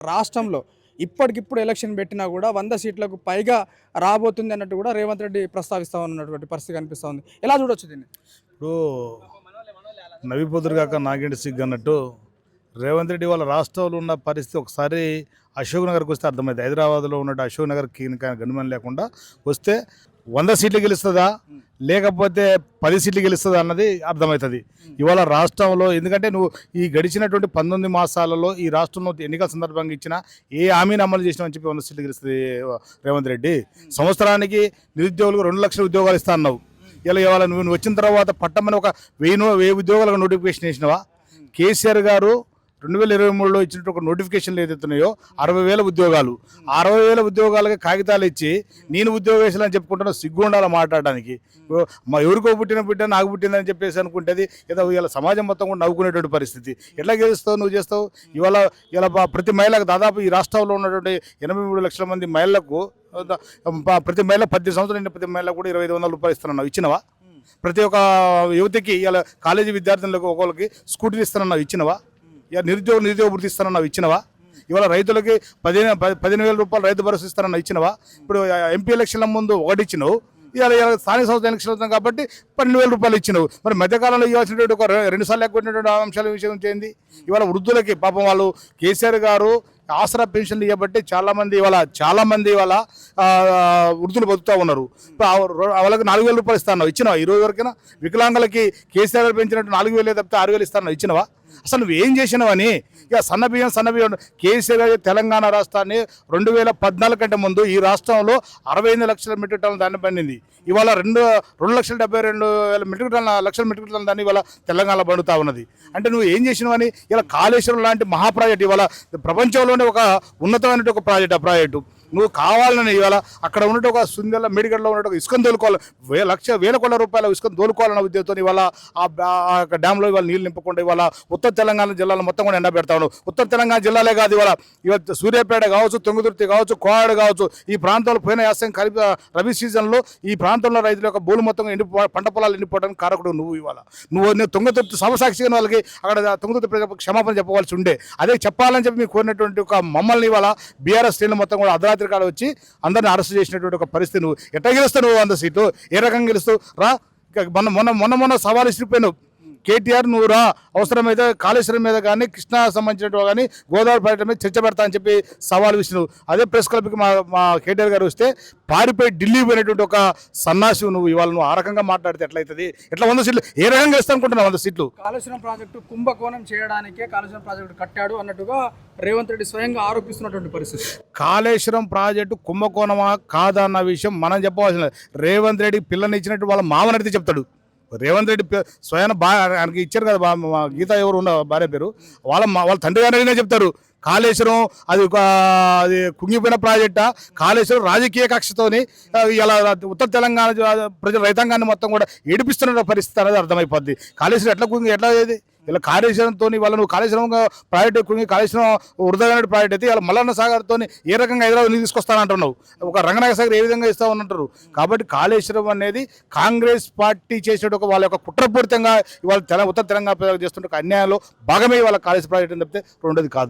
రాష్ట్రంలో ఇప్పటికిప్పుడు ఎలక్షన్ పెట్టినా కూడా వంద సీట్లకు పైగా రాబోతుంది అన్నట్టు కూడా రేవంత్ రెడ్డి ప్రస్తావిస్తా ఉన్నటువంటి పరిస్థితి కనిపిస్తూ ఉంది. ఎలా చూడొచ్చు దీన్ని? ఇప్పుడు నవిపోతుడు కాక నాగేంటి సిగ్ అన్నట్టు రేవంత్ రెడ్డి వాళ్ళ రాష్ట్రంలో ఉన్న పరిస్థితి ఒకసారి అశోక్ నగర్కి వస్తే అర్థమైంది. హైదరాబాద్లో ఉన్నట్టు అశోక్ నగర్ గనుమని లేకుండా వస్తే వంద సీట్లు గెలుస్తుందా? లేకపోతే పది సీట్లు గెలుస్తుందా అన్నది అర్థమవుతుంది. ఇవాళ రాష్ట్రంలో ఎందుకంటే నువ్వు ఈ గడిచినటువంటి పంతొమ్మిది మాసాలలో ఈ రాష్ట్రంలో ఎన్నికల సందర్భంగా ఇచ్చిన ఏ హామీని అమలు చేసినామని చెప్పి వంద సీట్లు గెలుస్తుంది రేవంత్ రెడ్డి. సంవత్సరానికి నిరుద్యోగులకు రెండు లక్షల ఉద్యోగాలు ఇస్తా అన్నావు. ఇలా ఇవాళ నువ్వు వచ్చిన తర్వాత పట్టమని ఒక వెయ్యి వెయ్యి ఉద్యోగాలకు నోటిఫికేషన్ వేసినావా? కేసీఆర్ గారు రెండు వేల ఇరవై మూడులో ఇచ్చినట్టు ఒక నోటిఫికేషన్లు ఏదైతున్నాయో అరవై వేల ఉద్యోగాలు. అరవై వేల ఉద్యోగాలకి కాగితాలు ఇచ్చి నేను ఉద్యోగేశాలు అని చెప్పుకుంటున్నా సిగ్గు ఉండాలి మాట్లాడడానికి మా ఎవరికో పుట్టిన బిడ్డ నాకు పుట్టిందని చెప్పేసి అనుకుంటేది. ఏదో ఇలా సమాజం మొత్తం కూడా నవ్వుకునేటువంటి పరిస్థితి. ఎట్లా గెలుస్తావు నువ్వు చేస్తావు? ఇవాళ ఇలా ప్రతి మహిళకు దాదాపు ఈ రాష్ట్రంలో ఉన్నటువంటి ఎనభై మూడు లక్షల మంది మహిళలకు ప్రతి మహిళ పద్దెనిమిది సంవత్సరాలు ప్రతి మహిళకు కూడా ఇరవై ఐదు వందల రూపాయలు ఇస్తున్నావు ఇచ్చినవా? ప్రతి ఒక్క యువతికి ఇలా కాలేజీ విద్యార్థులకు ఒకరికి స్కూటీలు ఇస్తున్నావు ఇచ్చినవా? ఇక నిరుద్యోగ నిరుద్యోగ వృత్తి ఇస్తానన్నావు ఇచ్చినవా? ఇవాళ రైతులకి పదిహేను పదిహేను వేల రూపాయలు రైతు భరోసా ఇస్తానన్నావు ఇచ్చినవా? ఇప్పుడు ఎంపీ ఎలక్షన్ల ముందు ఒకటి ఇచ్చినావు. ఇవాళ ఇవాళ స్థానిక సంస్థ ఎలక్షన్ అవుతుంది కాబట్టి పన్నెండు వేల రూపాయలు ఇచ్చినావు. మరి మధ్యకాలంలో ఇవ్వాల్సినటువంటి ఒక రెండు సార్లు ఎక్కువటువంటి అంశాల విషయం చేయండి ఇవాళ వృద్ధులకి పాపం వాళ్ళు కేసీఆర్ గారు ఆసరా పెన్షన్లు ఇవ్వబట్టి చాలామంది ఇవాళ చాలామంది ఇవాళ వృద్ధులు బతుకుతూ ఉన్నారు. వాళ్ళకి నాలుగు వేల రూపాయలు ఇస్తాను ఇచ్చినవా? ఈ రోజు వరకైనా వికలాంగులకి కేసీఆర్ పెంచినట్టు నాలుగు వేలే తప్పితే ఆరు వేలు ఇస్తాను ఇచ్చినవా? అసలు నువ్వు ఏం చేసినావని? ఇక సన్నబియ్యం సన్నబియ్యం కేసీఆర్ గారు తెలంగాణ రాష్ట్రాన్ని రెండు వేల పద్నాలుగు కంటే ముందు ఈ రాష్ట్రంలో అరవై ఎనిమిది లక్షల మెట్రిక్ టన్నుల దాన్ని పండింది. ఇవాళ రెండు రెండు లక్షల డెబ్బై రెండు వేల మెట్రిక్ టన్నుల లక్షల మెట్రిక్ టన్నుల దాన్ని ఇవాళ తెలంగాణ పండుతా ఉన్నది. అంటే నువ్వు ఏం చేసినావని? ఇలా కాళేశ్వరం లాంటి మహా ప్రాజెక్ట్ ఇవాళ ప్రపంచంలోనే ఒక ఉన్నతమైన ఒక ప్రాజెక్ట్ ఆ ప్రాజెక్టు. నువ్వు కావాలని ఇవాళ అక్కడ ఉన్నట్టు ఒక సుందర మేడిగడ్లో ఉన్నట్టు ఇసుకను తోలుకోవాలి. వే లక్ష వేల కోట్ల రూపాయల ఇసుకను తోలుకోవాలన్న ఉద్దేశంతో ఇవాళ ఆ యొక్క డ్యాంలో ఇవాళ నీళ్ళు నింపకుండా ఇవాళ ఉత్తర తెలంగాణ జిల్లాలో మొత్తం కూడా ఎండ పెడతా ఉన్నావు ఉత్తర తెలంగాణ జిల్లాలే కాదు ఇవాళ ఇవాళ సూర్యాపేట కావచ్చు తొంగుదుర్తి కావచ్చు కోయాడు కావచ్చు ఈ ప్రాంతంలో పోయిన యాసం కలిపి రబీ సీజన్లో ఈ ప్రాంతంలో రైతుల యొక్క భూమి మొత్తం ఎండి పంట పొలాలు ఎండిపోవడానికి కారకుడు నువ్వు ఇవాళ. నువ్వు నేను తొంగతుర్తి సమసాక్షిగా వాళ్ళకి అక్కడ తొంగతుర్తి ప్రజలకు క్షమాపణ చెప్పవలసి ఉండే. అదే చెప్పాలని చెప్పి మీకు కోరినటువంటి ఒక మమ్మల్ని ఇవాళ బీఆర్ఎస్ శ్రేణులు మొత్తం కూడా అర్ధరాత్రి కాడ వచ్చి అందరిని అరెస్ట్ చేసినటువంటి ఒక పరిస్థితి నువ్వు. ఎట్లా గెలుస్తావు నువ్వు వంద సీటు ఏ రకంగా గెలుస్తావు? రా మొన్న మొన్న మొన్న మొన్న సవాల్ ఇసిరిపోయినావు. కేటీఆర్ నువ్వు రా. అవసరమైతే కాళేశ్వరం మీద కానీ కృష్ణా సంబంధించినట్టు కానీ గోదావరి పర్యటన మీద చర్చ పెడతా అని చెప్పి సవాల్ విసినావు అదే ప్రెస్ క్లబ్కి మా మా కేటీఆర్ గారు వస్తే పారిపోయి ఢిల్లీ పోయినటువంటి ఒక సన్నాసి నువ్వు ఇవాళ నువ్వు ఆ రకంగా మాట్లాడితే ఎట్లయితుంది? ఎట్లా వంద సీట్లు? ఏ రకంగా ఇస్తా అనుకుంటున్నావు వంద సీట్లు? కాళేశ్వరం ప్రాజెక్టు కుంభకోణం చేయడానికే కాళేశ్వరం ప్రాజెక్టు కట్టాడు అన్నట్టుగా రేవంత్ రెడ్డి స్వయంగా ఆరోపిస్తున్నటువంటి పరిస్థితి. కాళేశ్వరం ప్రాజెక్టు కుంభకోణమా కాదా అన్న విషయం మనం చెప్పవలసిన. రేవంత్ రెడ్డి పిల్లనిచ్చినట్టు వాళ్ళ మామనడితే చెప్తాడు. రేవంత్ రెడ్డి స్వయం బాగా ఆయనకి ఇచ్చారు కదా బా- గీత ఎవరు ఉన్న భార్య పేరు. వాళ్ళ మా- వాళ్ళ తండ్రి గారు అడిగినా చెప్తారు. కాళేశ్వరం అది ఒక అది కుంగిపోయిన ప్రాజెక్టా? కాళేశ్వరం రాజకీయ కక్షతోని ఇలా ఉత్తర తెలంగాణ ప్రజల రైతాంగాన్ని మొత్తం కూడా ఏడిపిస్తున్న పరిస్థితి అనేది అర్థమైపోద్ది. కాళేశ్వరం ఎట్లా కుంగి ఎట్లా ఏది? ఇలా కాళేశ్వరంతో వాళ్ళ నువ్వు కాళేశ్వరం ప్రాజెక్ట్ కుంగి కాళేశ్వరం వృధమైన ప్రాజెక్ట్ అయితే ఇలా మల్లన్న సాగర్తో ఏ రకంగా హైదరాబాద్ నీకు తీసుకొస్తానంటున్నావు? ఒక రంగనాయక సాగర్ ఏ విధంగా ఇస్తామనంటారు కాబట్టి కాళేశ్వరం అనేది కాంగ్రెస్ పార్టీ చేసేట ఒక వాళ్ళ యొక్క కుట్రపూరితంగా ఇవాళ తెల ఉత్తర తెలంగాణ ప్రజలకు చేస్తుంటే ఒక అన్యాయంలో భాగమే వాళ్ళ కాళేశ్వరం ప్రాజెక్ట్ అని చెప్తే రెండోది కాదు.